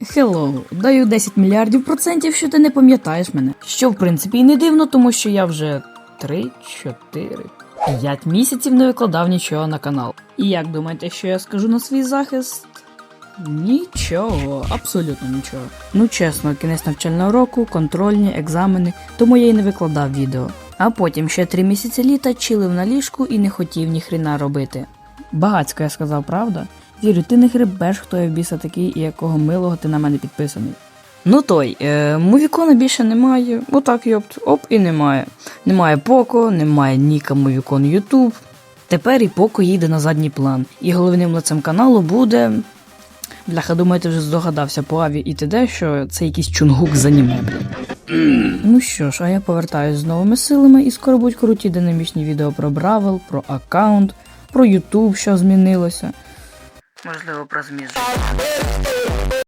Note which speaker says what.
Speaker 1: Hello, даю 10 мільярдів процентів, що ти не пам'ятаєш мене. Що в принципі і не дивно, тому що я вже 3, 4, 5 місяців не викладав нічого на канал. І як думаєте, що я скажу на свій захист? Нічого, абсолютно нічого. Ну чесно, кінець навчального року, контрольні, екзамени, тому я й не викладав відео. А потім ще три місяці літа чилив на ліжку і не хотів ні хрена робити. Багацько я сказав, правда? Вірю, ти не гребеш, хто я в біса такий і якого милого ти на мене підписаний. Ну той, е, Мувікона більше немає. Отак йопт, оп, і немає. Немає Поко, немає Ніка Мувікон Ютуб. Тепер і Поко їде на задній план. І головним лицем каналу буде. Бляха, думаю, ти вже здогадався по Аві і т.д., що це якийсь чунгук з аніме. Ну що ж, а я повертаюсь з новими силами і скоро будуть круті динамічні відео про Бравел, про аккаунт, про Ютуб, що змінилося. Можливо, про зміст.